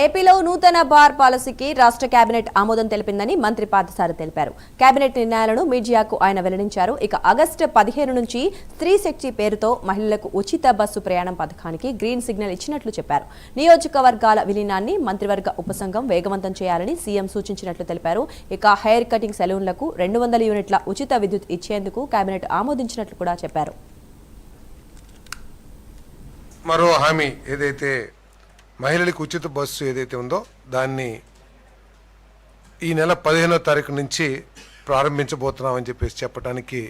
ఏపీలో నూతన బార్ పాలసీకి రాష్ట్ర కేబినెట్ ఆమోదం తెలిపిందని మంత్రి పార్థసారి తెలిపారు. కేబినెట్ నిర్ణయాలను మీడియాకు ఆయన వెల్లడించారు. ఇక ఆగస్టు పదిహేను నుంచి స్త్రీ శక్తి పేరుతో మహిళలకు ఉచిత బస్సు ప్రయాణం పథకానికి గ్రీన్ సిగ్నల్ ఇచ్చినట్లు చెప్పారు. నియోజకవర్గాల విలీనాన్ని మంత్రివర్గ ఉపసంఘం వేగవంతం చేయాలని సీఎం సూచించినట్లు తెలిపారు. ఇక హెయిర్ కటింగ్ సెలూన్లకు రెండు వందల యూనిట్ల ఉచిత విద్యుత్ ఇచ్చేందుకు కేబినెట్ ఆమోదించినట్లు కూడా చెప్పారు. మరో హామీ ఏదైతే మహిళలకు ఉచిత బస్సు ఏదైతే ఉందో దాన్ని ఈ నెల పదిహేనో తారీఖు నుంచి ప్రారంభించబోతున్నామని చెప్పేసి చెప్పడానికి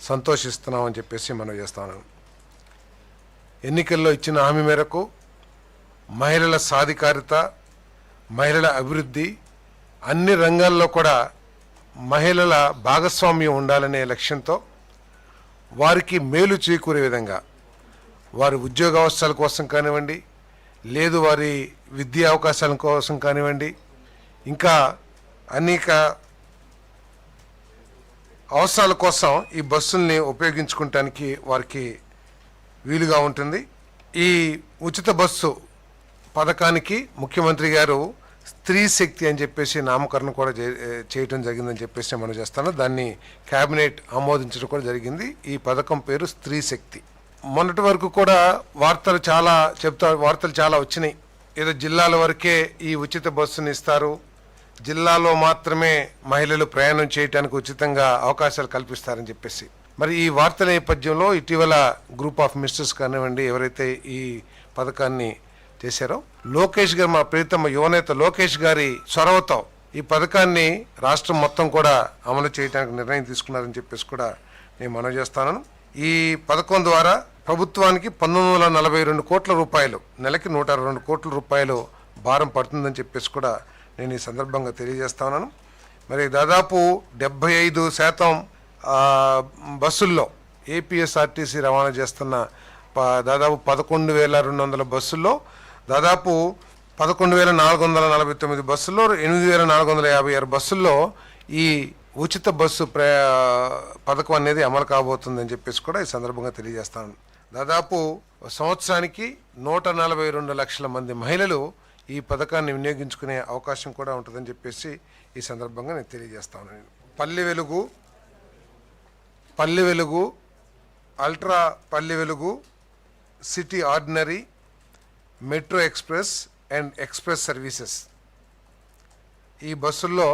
సంతోషిస్తున్నామని చెప్పేసి మనం చేస్తాను ఎన్నికల్లో ఇచ్చిన హామీ మేరకు మహిళల సాధికారిత మహిళల అభివృద్ధి అన్ని రంగాల్లో కూడా మహిళల భాగస్వామ్యం ఉండాలనే లక్ష్యంతో వారికి మేలు చేకూరే విధంగా వారి ఉద్యోగ అవసరాల కోసం కానివ్వండి లేదు వారి విద్యా అవకాశాల కోసం కానివ్వండి ఇంకా అనేక అవసరాల కోసం ఈ బస్సుల్ని ఉపయోగించుకోవటానికి వారికి వీలుగా ఉంటుంది. ఈ ఉచిత బస్సు పథకానికి ముఖ్యమంత్రి గారు స్త్రీ శక్తి అని చెప్పేసి నామకరణం కూడా చే- చేయటం జరిగిందని చెప్పేసి మనం చేస్తాను. దాన్ని క్యాబినెట్ ఆమోదించడం కూడా జరిగింది. ఈ పథకం పేరు స్త్రీ శక్తి. మొన్నటి వరకు కూడా వార్తలు చాలా చెప్తా వార్తలు చాలా వచ్చినాయి. ఏదో జిల్లాల వరకే ఈ ఉచిత బస్సుని ఇస్తారు. జిల్లాలో మాత్రమే మహిళలు ప్రయాణం చేయడానికి ఉచితంగా అవకాశాలు కల్పిస్తారని చెప్పేసి. మరి ఈ వార్తల నేపథ్యంలో ఇటీవల గ్రూప్ ఆఫ్ మినిస్టర్స్ కానివ్వండి ఎవరైతే ఈ పథకాన్ని చేశారో లోకేష్ గారు మా ప్రీతమ యువనేత లోకేష్ గారి చొరవతో ఈ పథకాన్ని రాష్ట్రం మొత్తం కూడా అమలు చేయడానికి నిర్ణయం తీసుకున్నారని చెప్పేసి కూడా నేను మనవి చేస్తాను. ఈ పథకం ద్వారా ప్రభుత్వానికి పంతొమ్మిది వందల నలభై రెండు కోట్ల రూపాయలు నెలకి నూట అరవై రెండు కోట్ల రూపాయలు భారం పడుతుందని చెప్పేసి కూడా నేను ఈ సందర్భంగా తెలియజేస్తున్నాను మరి దాదాపు డెబ్బై ఐదు శాతం బస్సుల్లో ఏపీఎస్ఆర్టీసీ రవాణా చేస్తున్న ప- దాదాపు పదకొండు వేల రెండు వందల బస్సుల్లో దాదాపు పదకొండు వేల నాలుగు వందల నలభై తొమ్మిది బస్సుల్లో ఎనిమిది వేల నాలుగు వందల యాభై ఆరు బస్సుల్లో ఈ ఉచిత బస్సు ప్రయా పథకం అనేది అమలు కాబోతుందని చెప్పేసి కూడా ఈ సందర్భంగా తెలియజేస్తాను దాదాపు సంవత్సరానికి నూట నలభై రెండు లక్షల మంది మహిళలు ఈ పథకాన్ని వినియోగించుకునే అవకాశం కూడా ఉంటుందని చెప్పేసి ఈ సందర్భంగా నేను తెలియజేస్తాను పల్లె వెలుగు పల్లె Velugu ultra Palle Velugu city ordinary metro express and express services. ఈ బస్సుల్లో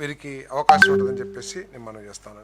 వీరికి అవకాశం ఉంటుందని చెప్పేసి నేను మనం చేస్తాను.